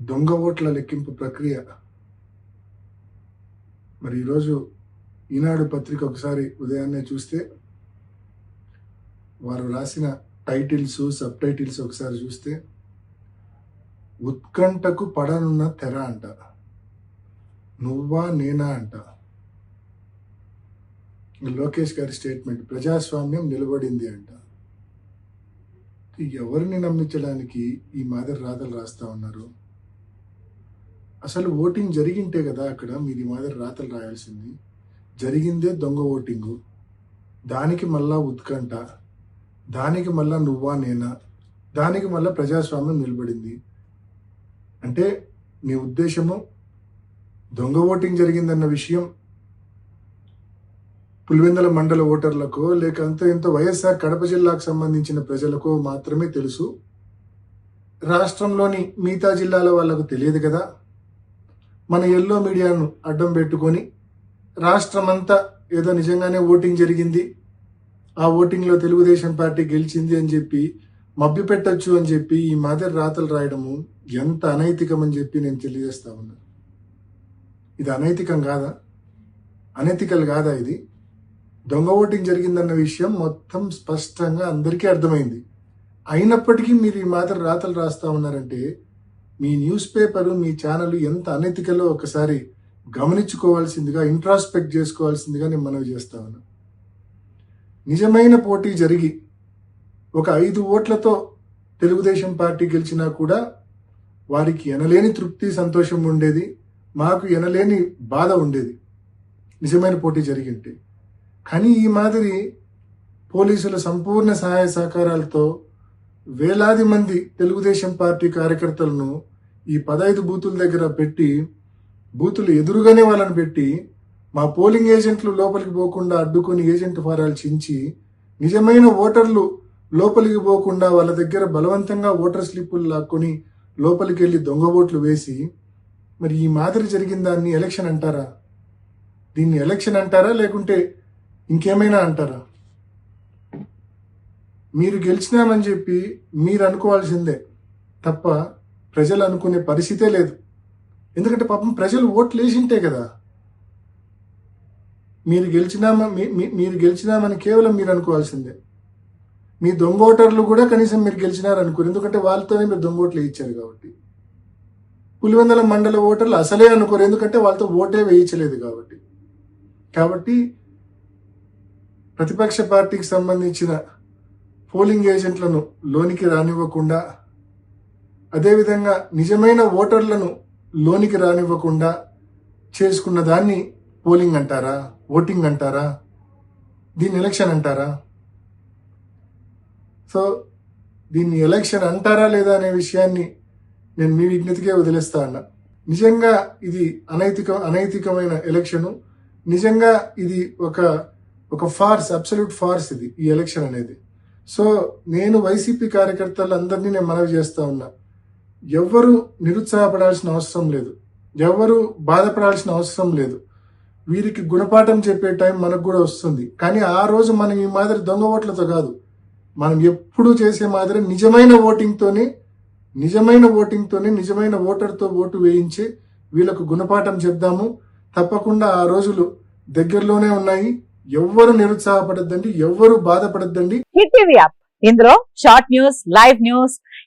దొంగ ఓట్ల లెక్కింపు ప్రక్రియ. మరి ఈరోజు ఈనాడు పత్రిక ఒకసారి ఉదయాన్నే చూస్తే వారు రాసిన టైటిల్స్ సబ్ టైటిల్స్ ఒకసారి చూస్తే ఉత్కంఠకు పడనున్న తెర అంట. నువ్వా నేనా అంట. లోకేష్ గారి స్టేట్మెంట్ ప్రజాస్వామ్యం నిలబడింది అంట. ఎవరిని నమ్మించడానికి ఈ మాదిరి రాతలు రాస్తా ఉన్నారు? అసలు ఓటింగ్ జరిగింటే కదా అక్కడ మీది ఈ మాదిరి రాతలు రాయాల్సింది. జరిగిందే దొంగ ఓటింగు. దానికి మళ్ళా ఉత్కంఠ. దానికి మళ్ళా నువ్వా నేనా? దానికి మళ్ళా ప్రజాస్వామ్యం నిలబడింది. అంటే మీ ఉద్దేశము దొంగ ఓటింగ్ జరిగిందన్న విషయం పులివెందల మండల ఓటర్లకు లేక అంత ఇంత వైఎస్ఆర్ కడప జిల్లాకు సంబంధించిన ప్రజలకు మాత్రమే తెలుసు. రాష్ట్రంలోని మిగతా జిల్లాల వాళ్ళకు తెలియదు కదా. మన ఎల్లో మీడియాను అడ్డం పెట్టుకొని రాష్ట్రమంతా ఏదో నిజంగానే ఓటింగ్ జరిగింది. ఆ ఓటింగ్లో తెలుగుదేశం పార్టీ గెలిచింది అని చెప్పి మభ్య పెట్టచ్చు అని చెప్పి ఈ మాదిరి రాతలు రాయడము ఎంత అనైతికం అని చెప్పి నేను తెలియజేస్తా ఉన్నా. ఇది అనైతికం కాదా? అనైతికల్ కాదా ఇది? దొంగ ఓటింగ్ జరిగిందన్న విషయం మొత్తం స్పష్టంగా అందరికీ అర్థమైంది. అయినప్పటికీ మీరు ఈ మాదిరి రాతలు రాస్తా ఉన్నారంటే మీ న్యూస్ పేపరు మీ ఛానల్ ఎంత అనైతికలో ఒకసారి గమనించుకోవాల్సిందిగా ఇంట్రాస్పెక్ట్ చేసుకోవాల్సిందిగా నేను మనవి చేస్తా ఉన్నా. నిజమైన పోటీ జరిగి ఒక ఐదు ఓట్లతో తెలుగుదేశం పార్టీ గెలిచినా కూడా వారికి ఎనలేని తృప్తి సంతోషం ఉండేది. మాకు ఎనలేని బాధ ఉండేది నిజమైన పోటీ జరిగింటే. కానీ ఈ మాదిరి పోలీసుల సంపూర్ణ సహాయ సహకారాలతో వేలాది మంది తెలుగుదేశం పార్టీ కార్యకర్తలను ఈ పదహైదు బూతుల దగ్గర పెట్టి బూతులు ఎదురుగానే వాళ్ళని పెట్టి మా పోలింగ్ ఏజెంట్లు లోపలికి పోకుండా అడ్డుకొని ఏజెంట్ ఫారాలు చించి నిజమైన ఓటర్లు లోపలికి పోకుండా వాళ్ళ దగ్గర బలవంతంగా ఓటర్ స్లిప్పులు లాక్కొని లోపలికి వెళ్ళి దొంగ ఓట్లు వేసి మరి ఈ మాదిరి జరిగిన దాన్ని ఎలక్షన్ అంటారా? దీన్ని ఎలక్షన్ అంటారా లేకుంటే ఇంకేమైనా అంటారా? మీరు గెలిచినామని చెప్పి మీరు అనుకోవాల్సిందే తప్ప ప్రజలు అనుకునే పరిస్థితే లేదు. ఎందుకంటే పాపం ప్రజలు ఓట్లు వేసింటే కదా. మీరు గెలిచినామా మీ- మీ- మీరు గెలిచినామని కేవలం మీరు అనుకోవాల్సిందే. మీ దొంగ ఓటర్లు కూడా కనీసం మీరు గెలిచినారు అనుకోరు. ఎందుకంటే వాళ్ళతోనే మీరు దొంగ ఓట్లు వేయించారు కాబట్టి. పులివెందల మండల ఓటర్లు అసలే అనుకోరు. ఎందుకంటే వాళ్ళతో ఓటే వేయించలేదు కాబట్టి. కాబట్టి ప్రతిపక్ష పార్టీకి సంబంధించిన పోలింగ్ ఏజెంట్లను లోనికి రానివ్వకుండా అదేవిధంగా నిజమైన ఓటర్లను లోనికి రానివ్వకుండా చేసుకున్న దాన్ని పోలింగ్ అంటారా? ఓటింగ్ అంటారా? దీన్ని ఎలక్షన్ అంటారా? సో దీన్ని ఎలక్షన్ అంటారా లేదా అనే విషయాన్ని నేను మీ విజ్ఞతకే వదిలేస్తా అన్న. నిజంగా ఇది అనైతిక అనైతికమైన ఎలక్షను. నిజంగా ఇది ఒక ఒక ఫార్స్ అబ్సల్యూట్ ఫార్స్ ఇది ఈ ఎలక్షన్ అనేది. సో నేను వైసీపీ కార్యకర్తలందరినీ నేను మనవి చేస్తా ఉన్నా. ఎవ్వరు నిరుత్సాహపడాల్సిన అవసరం లేదు. ఎవ్వరు బాధపడాల్సిన అవసరం లేదు. వీరికి గుణపాఠం చెప్పే టైం మనకు కూడా వస్తుంది. కానీ ఆ రోజు మనం ఈ మాదిరి దొంగ ఓట్లతో కాదు. మనం ఎప్పుడూ చేసే మాదిరి నిజమైన ఓటింగ్తోనే నిజమైన ఓటింగ్తోనే నిజమైన ఓటర్తో ఓటు వేయించి వీళ్ళకు గుణపాఠం చెప్దాము. తప్పకుండా ఆ రోజులు దగ్గరలోనే ఉన్నాయి. ఎవ్వరు నిరుత్సాహపడద్దండి ఎవ్వరు బాధపడద్దండి. Hit TV app. ఇందులో short news live news